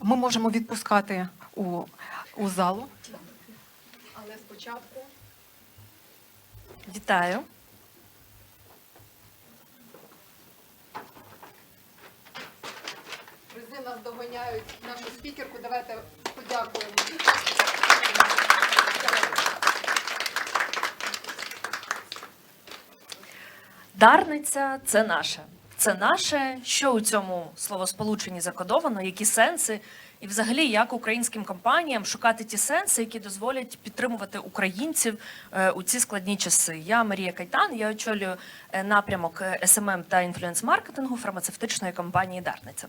Ми можемо відпускати у, у залу. Але спочатку Вітаю. призи нас доганяють нашу спікерку. Давайте подякуємо. Дарниця це наше. Це наше. Що у цьому словосполученні закодовано, які сенси, і взагалі як українським компаніям шукати ті сенси, які дозволять підтримувати українців е, у ці складні часи. Я Марія Кайтан, я очолюю е, напрямок е, SMM та інфлюенс-маркетингу фармацевтичної компанії Дарниця.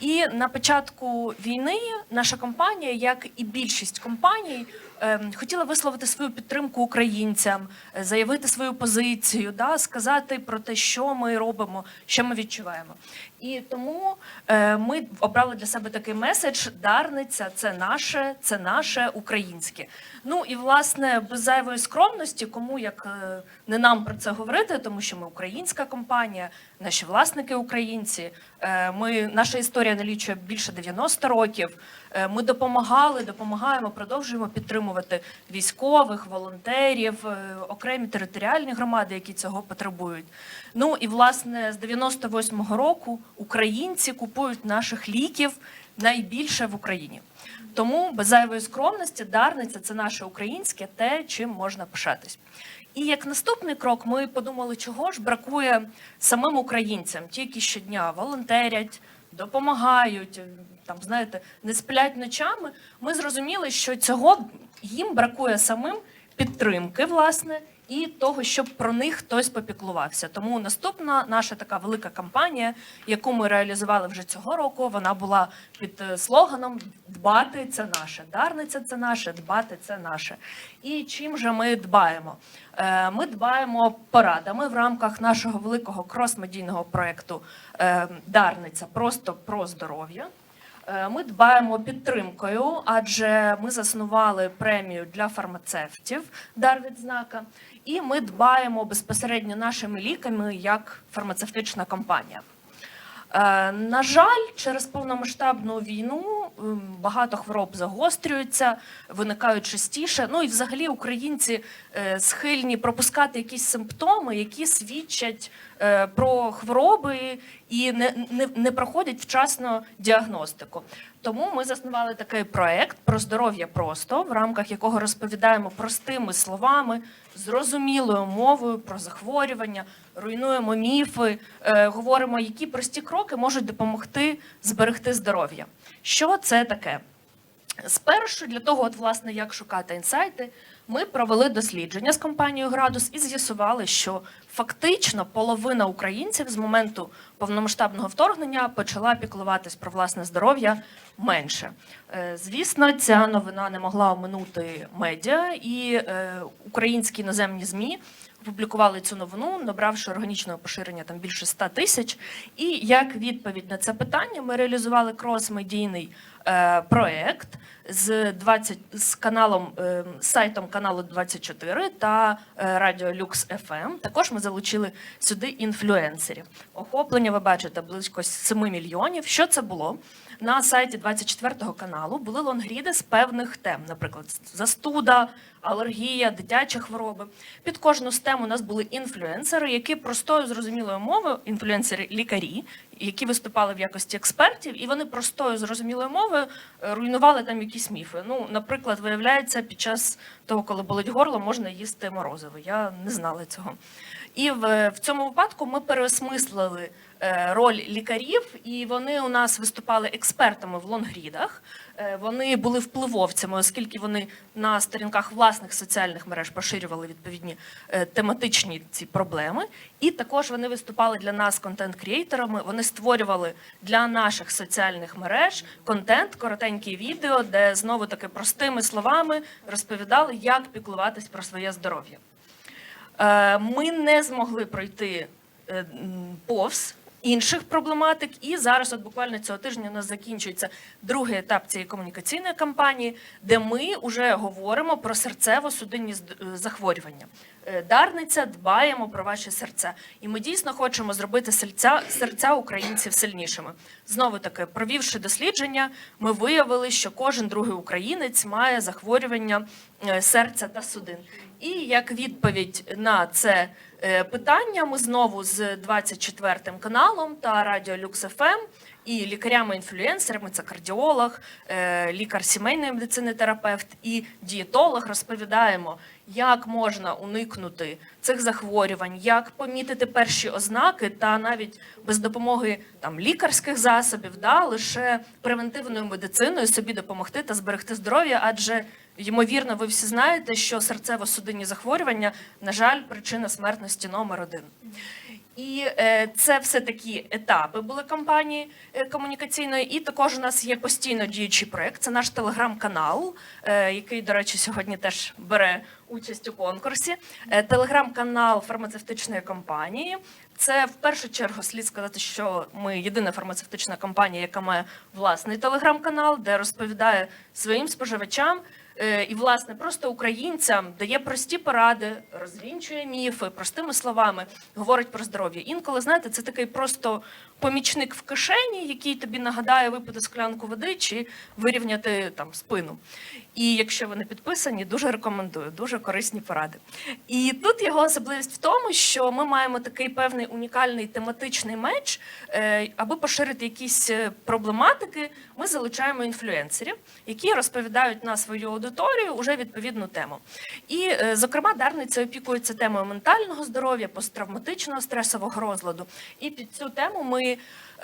І на початку війни наша компанія, як і більшість компаній, ем, хотіла висловити свою підтримку українцям, заявити свою позицію, да, сказати про те, що ми робимо, що ми відчуваємо. І тому е, ми обрали для себе такий меседж: Дарниця це наше, це наше українське. Ну і власне без зайвої скромності, кому як е, не нам про це говорити, тому що ми українська компанія, наші власники українці. Е, Ми наша історія налічує більше 90 років. Е, Ми допомагали, допомагаємо, продовжуємо підтримувати військових, волонтерів, окремі територіальні громади, які цього потребують. Ну і власне з 98-го року українці купують наших ліків найбільше в Україні. Тому без зайвої скромності дарниця це наше українське, те, чим можна пишатись. І як наступний крок, ми подумали, чого ж бракує самим українцям, ті, які щодня волонтерять, допомагають, там знаєте, не сплять ночами. Ми зрозуміли, що цього їм бракує самим підтримки, власне, і того, щоб про них хтось попіклувався. Тому наступна наша така велика кампанія, яку ми реалізували вже цього року, вона була під е, слоганом Дбати це наше, дарниця це наше, дбати це наше. І чим же ми дбаємо? Е, Ми дбаємо порадами в рамках нашого великого крос-медійного проєкту е, Дарниця просто про здоров'я. Е, Ми дбаємо підтримкою, адже ми заснували премію для фармацевтів дар відзнака, і ми дбаємо безпосередньо нашими ліками як фармацевтична компанія. Е, На жаль, через повномасштабну війну багато хвороб загострюються, виникають частіше. Ну і взагалі українці е, схильні пропускати якісь симптоми, які свідчать е, про хвороби і не, не, не проходять вчасно діагностику. Тому ми заснували такий проект про здоров'я просто, в рамках якого розповідаємо простими словами, зрозумілою мовою про захворювання, руйнуємо міфи, е, говоримо, які прості кроки можуть допомогти зберегти здоров'я. Що це таке? Спершу для того, от власне, як шукати інсайти, ми провели дослідження з компанією Градус і з'ясували, що фактично половина українців з моменту повномасштабного вторгнення почала піклуватись про власне здоров'я менше. Е, Звісно, ця новина не могла оминути медіа, і е, українські іноземні змі опублікували цю новину, набравши органічного поширення там більше 100 тисяч. І як відповідь на це питання, ми реалізували крос-медійний проект з 20 з каналом е, сайтом каналу 24 та е, радіо Lux FM. Також ми залучили сюди інфлюенсерів. Охоплення ви бачите близько 7 мільйонів. Що це було? На сайті 24 каналу були лонгріди з певних тем, наприклад, застуда, алергія, дитячі хвороби. Під кожну з тем у нас були інфлюенсери, які простою зрозумілою мовою, інфлюенсери лікарі, які виступали в якості експертів, і вони простою зрозумілою мовою е, руйнували там якісь міфи. Ну, наприклад, виявляється, під час того, коли болить горло, можна їсти морозиво. Я не знала цього. І в, в цьому випадку ми переосмислили роль лікарів, і вони у нас виступали експертами в лонгрідах. Е, Вони були впливовцями, оскільки вони на сторінках власних соціальних мереж поширювали відповідні е, тематичні ці проблеми. І також вони виступали для нас контент-крієйтерами. Вони створювали для наших соціальних мереж контент, коротенькі відео, де знову таки простими словами розповідали, як піклуватись про своє здоров'я. Е, Ми не змогли пройти е, повз інших проблематик. І зараз, от буквально цього тижня, у нас закінчується другий етап цієї комунікаційної кампанії, де ми вже говоримо про серцево-судинні захворювання. Е, Дарниця дбаємо про ваші серця, і ми дійсно хочемо зробити серця, серця українців сильнішими. Знову таки, провівши дослідження, ми виявили, що кожен другий українець має захворювання е, серця та судин. І як відповідь на це е, питання, ми знову з 24 каналом та радіо Люкс ФМ і лікарями-інфлюенсерами, це кардіолог, лікар сімейної медицини, терапевт і дієтолог, розповідаємо, як можна уникнути цих захворювань, як помітити перші ознаки, та навіть без допомоги там лікарських засобів, да, лише превентивною медициною собі допомогти та зберегти здоров'я, адже ймовірно, ви всі знаєте, що серцево-судинні захворювання, на жаль, причина смертності номер один. І е, це все такі етапи були кампанії е, комунікаційної. І також у нас є постійно діючий проект. Це наш телеграм-канал, е, який, до речі, сьогодні теж бере участь у конкурсі. Телеграм-канал фармацевтичної компанії. Це в першу чергу слід сказати, що ми єдина фармацевтична компанія, яка має власний телеграм-канал, де розповідає своїм споживачам. Е, І, власне, просто українцям дає прості поради, розвінчує міфи, простими словами говорить про здоров'я. Інколи, знаєте, це такий просто помічник в кишені, який тобі нагадає випити склянку води чи вирівняти там спину. І якщо ви не підписані, дуже рекомендую, дуже корисні поради. І тут його особливість в тому, що ми маємо такий певний унікальний тематичний меч, Е, аби поширити якісь е, проблематики, ми залучаємо інфлюенсерів, які розповідають на свою аудиторію уже відповідну тему. І, е, зокрема, Дарниця опікується темою ментального здоров'я, посттравматичного стресового розладу. І під цю тему ми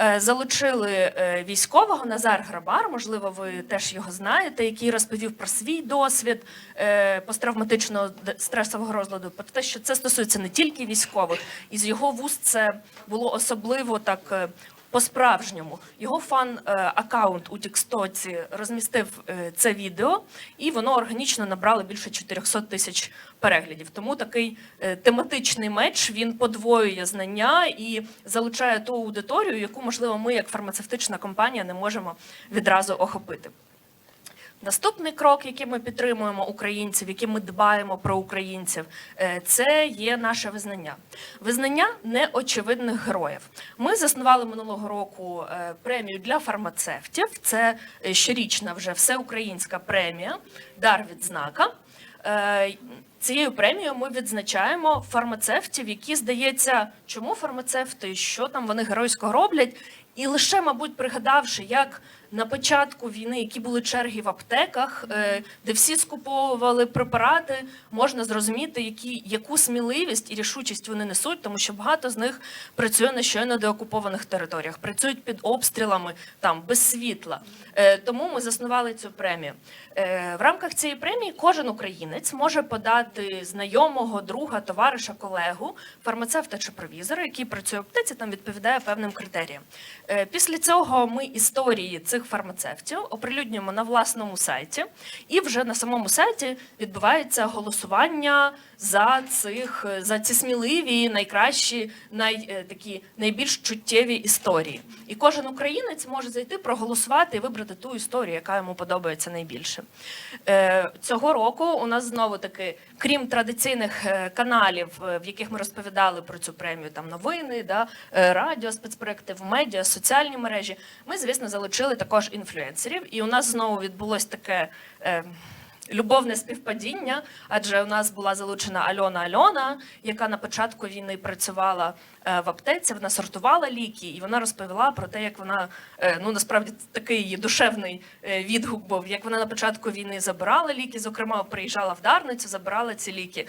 е, залучили е, військового Назар Грабар, можливо, ви теж його знаєте, який розповів про свій досвід е, посттравматичного стресового розладу, про те, що це стосується не тільки військових, і з його вуст це було особливо так. Е, По-справжньому його фан-аккаунт у Тікстоці розмістив е, це відео, і воно органічно набрало більше 400 тисяч переглядів. Тому такий е, тематичний меч він подвоює знання і залучає ту аудиторію, яку можливо ми, як фармацевтична компанія, не можемо відразу охопити. Наступний крок, який ми підтримуємо українців, яким ми дбаємо про українців, е, це є наше визнання. Визнання неочевидних героїв. Ми заснували минулого року е, премію для фармацевтів. Це е, щорічна вже всеукраїнська премія Дар відзнака. Цією премією ми відзначаємо фармацевтів, які здається, чому фармацевти, що там вони геройсько роблять, і лише, мабуть, пригадавши, як на початку війни, які були черги в аптеках, е, де всі скуповували препарати, можна зрозуміти, які, яку сміливість і рішучість вони несуть, тому що багато з них працює на щойно деокупованих територіях, працюють під обстрілами там без світла. Е, Тому ми заснували цю премію. Е, В рамках цієї премії кожен українець може подати знайомого, друга, товариша, колегу, фармацевта чи провізора, який працює в аптеці, там відповідає певним критеріям. Після цього ми історії цих фармацевтів оприлюднюємо на власному сайті, і вже на самому сайті відбувається голосування за цих за ці сміливі, найкращі, най, е, такі найбільш чуттєві історії. І кожен українець може зайти, проголосувати і вибрати ту історію, яка йому подобається найбільше. Е, Цього року у нас знову таки, крім традиційних е, каналів, в яких ми розповідали про цю премію, там новини, да, радіо, спецпроекти в медіа, соціальні мережі. Ми, звісно, залучили також інфлюенсерів, і у нас знову відбулось таке. е, Любовне співпадіння, адже у нас була залучена Альона Альона, яка на початку війни працювала е, в аптеці. Вона сортувала ліки, і вона розповіла про те, як вона е, ну насправді такий її душевний е, відгук був, як вона на початку війни забирала ліки. Зокрема, приїжджала в Дарницю, забирала ці ліки,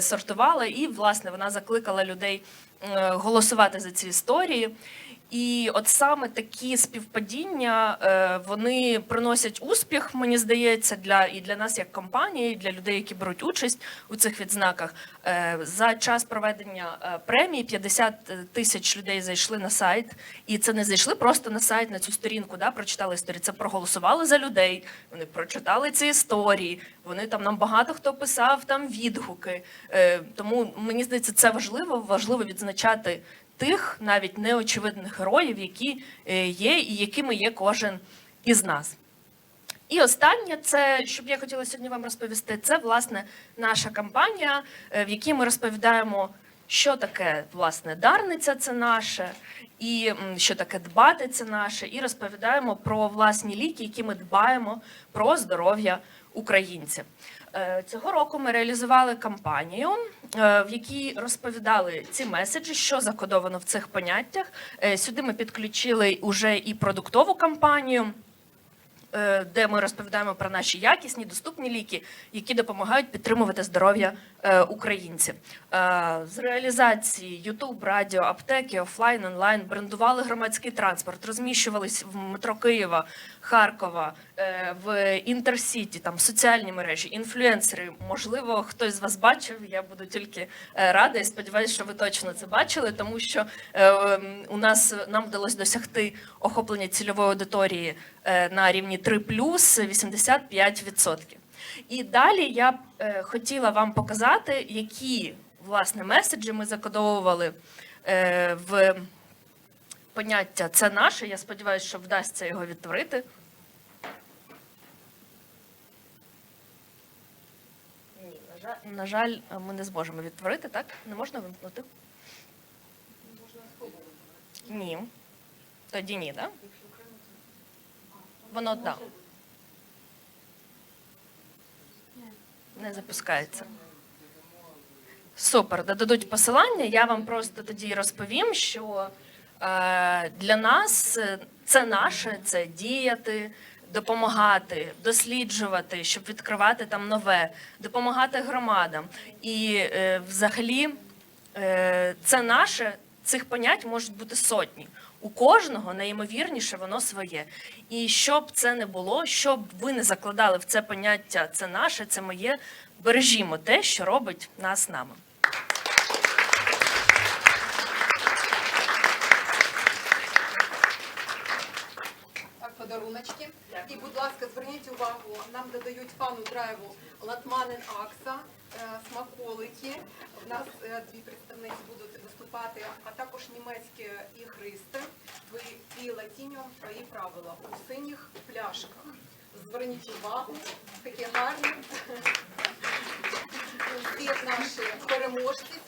сортувала, і власне вона закликала людей голосувати за ці історії. І от саме такі співпадіння е, вони приносять успіх, мені здається, для і для нас як компанії, і для людей, які беруть участь у цих відзнаках. Е, За час проведення е, премії 50 тисяч людей зайшли на сайт, і це не зайшли просто на сайт на цю сторінку, да, прочитали історії. Це проголосували за людей. Вони прочитали ці історії. Вони там нам багато хто писав там відгуки. Тому мені здається, це важливо, важливо відзначати тих навіть неочевидних героїв, які е, є і якими є кожен із нас. І останнє, це що б я хотіла сьогодні вам розповісти, це власне наша кампанія, е, в якій ми розповідаємо, що таке власне дарниця це наше, і що таке дбати це наше, і розповідаємо про власні ліки, які ми дбаємо про здоров'я українців. Е, Цього року ми реалізували кампанію, е, в якій розповідали ці меседжі, що закодовано в цих поняттях. Е, Сюди ми підключили уже і продуктову кампанію де ми розповідаємо про наші якісні доступні ліки, які допомагають підтримувати здоров'я е, українців. Е, З реалізації Ютуб, радіо, аптеки, офлайн, онлайн брендували громадський транспорт, розміщувались в метро Києва, Харкова, е, в інтерсіті, там соціальні мережі, інфлюенсери. Можливо, хтось з вас бачив. Я буду тільки рада і сподіваюся, що ви точно це бачили, тому що ем, у нас нам вдалося досягти охоплення цільової аудиторії на рівні 3 плюс 85%. І далі я б е, хотіла вам показати, які власне меседжі ми закодовували е, в поняття це наше. Я сподіваюся, що вдасться його відтворити. Ні, на жаль, на жаль, ми не зможемо відтворити, так? Не можна вимкнути? Ні. Тоді ні, так? Воно так. Не запускається. Супер, додадуть посилання. Я вам просто тоді розповім, що е, для нас е, це наше, це діяти, допомагати, досліджувати, щоб відкривати там нове, допомагати громадам. І е, взагалі е, це наше, цих понять можуть бути сотні. У кожного найімовірніше воно своє. І щоб це не було, щоб ви не закладали в це поняття це наше, це моє. Бережімо те, що робить нас нами. Подаруночки. І, будь ласка, зверніть увагу, нам додають фану драйву Латманен Акса, смаколики. У нас е, дві представниці будуть виступати, а також німецькі ігристи. Ви і латіньо свої правила у синіх пляшках. Зверніть увагу, такі гарні. Всі наші переможці